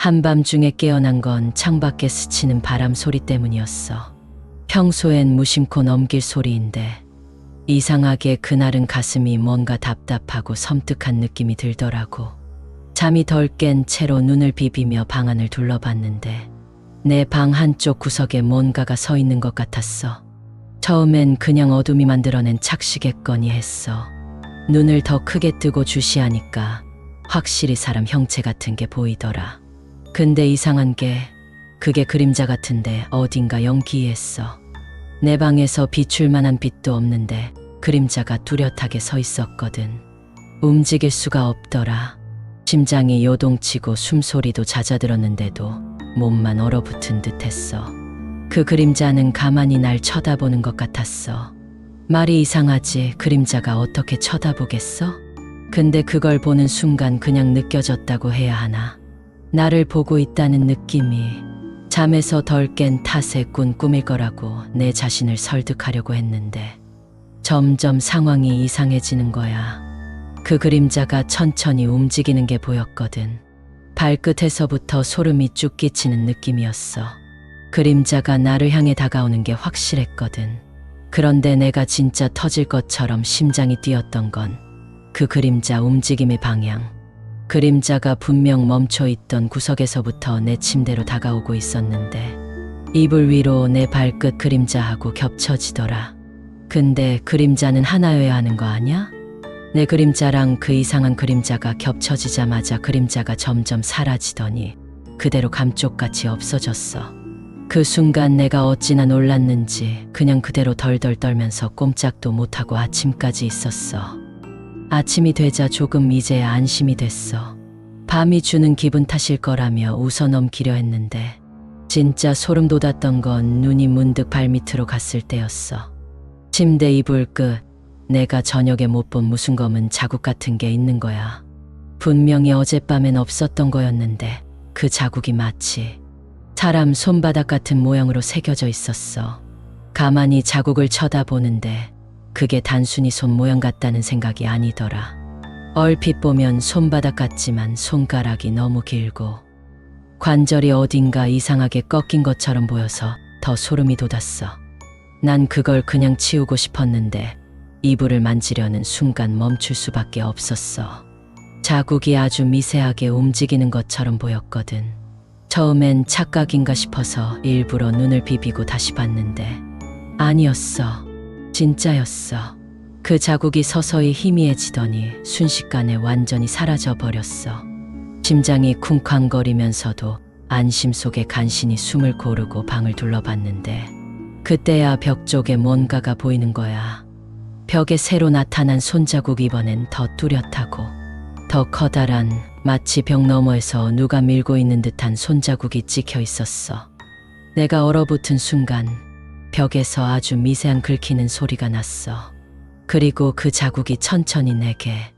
한밤중에 깨어난 건 창밖에 스치는 바람 소리 때문이었어. 평소엔 무심코 넘길 소리인데 이상하게 그날은 가슴이 뭔가 답답하고 섬뜩한 느낌이 들더라고. 잠이 덜 깬 채로 눈을 비비며 방 안을 둘러봤는데 내 방 한쪽 구석에 뭔가가 서 있는 것 같았어. 처음엔 그냥 어둠이 만들어낸 착시겠거니 했어. 눈을 더 크게 뜨고 주시하니까 확실히 사람 형체 같은 게 보이더라. 근데 이상한 게 그게 그림자 같은데 어딘가 연기했어. 내 방에서 비출 만한 빛도 없는데 그림자가 뚜렷하게 서 있었거든. 움직일 수가 없더라. 심장이 요동치고 숨소리도 잦아들었는데도 몸만 얼어붙은 듯 했어. 그 그림자는 가만히 날 쳐다보는 것 같았어. 말이 이상하지 그림자가 어떻게 쳐다보겠어? 근데 그걸 보는 순간 그냥 느껴졌다고 해야 하나. 나를 보고 있다는 느낌이 잠에서 덜 깬 탓에 꾼 꿈일 거라고 내 자신을 설득하려고 했는데 점점 상황이 이상해지는 거야. 그 그림자가 천천히 움직이는 게 보였거든. 발끝에서부터 소름이 쭉 끼치는 느낌이었어. 그림자가 나를 향해 다가오는 게 확실했거든. 그런데 내가 진짜 터질 것처럼 심장이 뛰었던 건 그 그림자 움직임의 방향. 그림자가 분명 멈춰 있던 구석에서부터 내 침대로 다가오고 있었는데 이불 위로 내 발끝 그림자하고 겹쳐지더라. 근데 그림자는 하나여야 하는 거 아냐? 내 그림자랑 그 이상한 그림자가 겹쳐지자마자 그림자가 점점 사라지더니 그대로 감쪽같이 없어졌어. 그 순간 내가 어찌나 놀랐는지 그냥 그대로 덜덜 떨면서 꼼짝도 못하고 아침까지 있었어. 아침이 되자 조금 이제야 안심이 됐어. 밤이 주는 기분 탓일 거라며 웃어 넘기려 했는데 진짜 소름 돋았던 건 눈이 문득 발밑으로 갔을 때였어. 침대 이불 끝 내가 저녁에 못 본 무슨 검은 자국 같은 게 있는 거야. 분명히 어젯밤엔 없었던 거였는데 그 자국이 마치 사람 손바닥 같은 모양으로 새겨져 있었어. 가만히 자국을 쳐다보는데 그게 단순히 손 모양 같다는 생각이 아니더라. 얼핏 보면 손바닥 같지만 손가락이 너무 길고 관절이 어딘가 이상하게 꺾인 것처럼 보여서 더 소름이 돋았어. 난 그걸 그냥 치우고 싶었는데 이불을 만지려는 순간 멈출 수밖에 없었어. 자국이 아주 미세하게 움직이는 것처럼 보였거든. 처음엔 착각인가 싶어서 일부러 눈을 비비고 다시 봤는데 아니었어. 진짜였어. 그 자국이 서서히 희미해지더니 순식간에 완전히 사라져 버렸어. 심장이 쿵쾅거리면서도 안심 속에 간신히 숨을 고르고 방을 둘러봤는데 그때야 벽 쪽에 뭔가가 보이는 거야. 벽에 새로 나타난 손자국 이번엔 더 뚜렷하고 더 커다란 마치 벽 너머에서 누가 밀고 있는 듯한 손자국이 찍혀 있었어. 내가 얼어붙은 순간 벽에서 아주 미세한 긁히는 소리가 났어. 그리고 그 자국이 천천히 내게